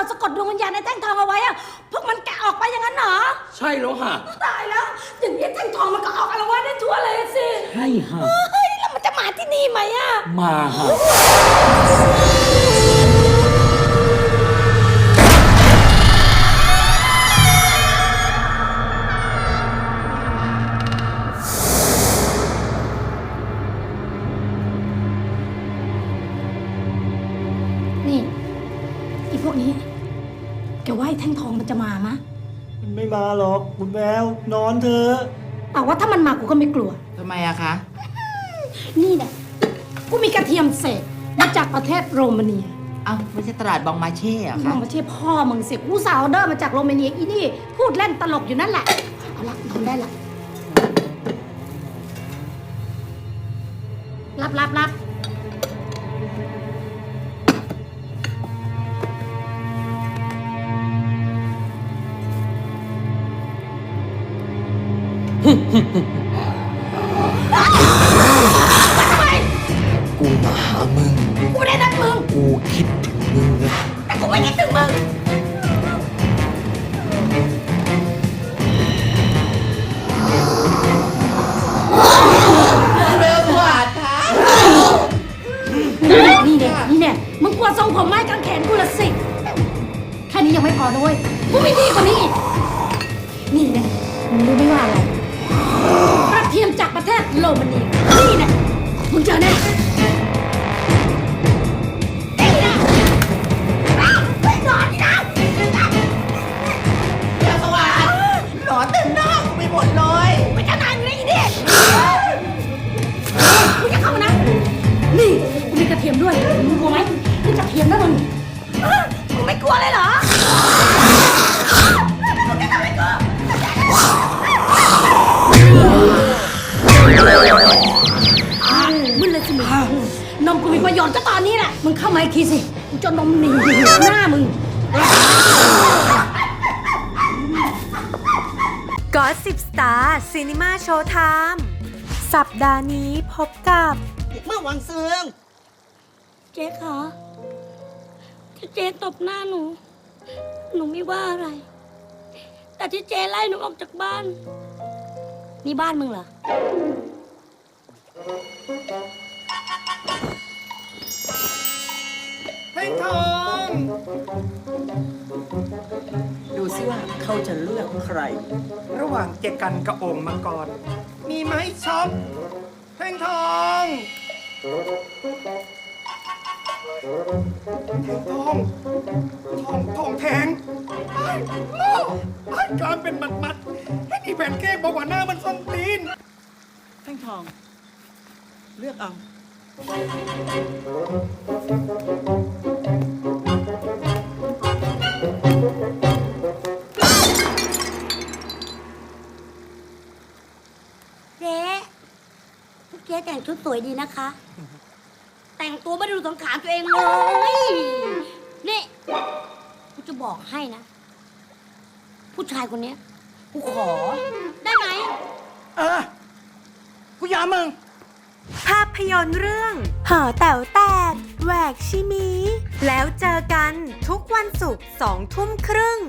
เราสะกดดวงวิญญาณในแท่งทองเอาไว้อะพวกมันแกะออกไปอย่างนั้นเหรอใช่แล้วฮะตายแล้ว อย่างนี้แท่งทองมันก็ออกอารวาสได้ทั่วเลยสิใช่ฮะเฮ้ยแล้วมันจะมาที่นี่ไหมอะมาฮะ พวกนี้ แกว่าไอ้แท่งทองมันจะมามะ มันไม่มาหรอกคุณแมวนอนเถอะแต่ว่าถ้ามันมากูก็ไม่กลัว ทำไมอะคะ นี่แหละกูมีกระเทียมเศษมาจากประเทศโรมาเนียเอ้าไม่ใช่ตลาดบองมาเช่อะมึคะงมาเช่พ่อมึงสิกูสาวเดอร์มาจากโรมาเนียอีนี่ พูดเล่นตลกอยู่นั่นแหละ เอาละทำได้ละรับรับรับ กูมาหามึง กูไม่ได้นัดมึง กูคิดถึงมึงนะแต่กูไม่คิดถึงมึงเร็วกว่าค่ะนี่เนี่ยนี่เนี่ยมึงกลัวทรงผมไม้กางแขนกูละสิ แค่นี้ยังไม่พอด้วยกูไม่ดีกว่านี้อีกนี่เนี่ยมึงรู้ไหมว่าอะไร กระเทียมจากประเทศโรมาเนียนี่นะมึงเจอแน่ มกูมีประโยชน์ก็ตอนนี้แหละ มึงเข้ามาอีกทีสิกูจะนมหนีหน้ามึงก็สิบสตาร์ซีนีมาโชว์ไทม์สัปดาห์นี้พบกับ เมื่อวังเสืองเจ๊คะที่เจ๊ตบหน้าหนู หนูไม่ว่าอะไร แต่ที่เจ๊ไล่หนูออกจากบ้าน นี่บ้านมึงเหรอเพ่ง ทอง ดูสิว่าเขาจะเลือกใคร ระหว่างเจกันกับโองค์มังกร มีไหมช็อปเพ่งทองเพ่งทองทองทองแทงไอ้โม่ไอ้กลารเป็นมัดมัดๆไอ้นี่แผ่นเค้กบอกว่าหน้ามันส้นตีน แท่งทอง เลือกเอา จ๊แต่งชุดสวยดีนะคะ แต่งตัวไม่ได้ดูสังขารตัวเองเลย นี่กูจะบอกให้นะ ผู้ชายคนเนี้ยกูขอ ได้ไหม เออ กูยอมมึง ภาพยนตร์เรื่องหอแต๋วแตกแหวกชิมี แล้วเจอกันทุกวันศุกร์สองทุ่มครึ่ง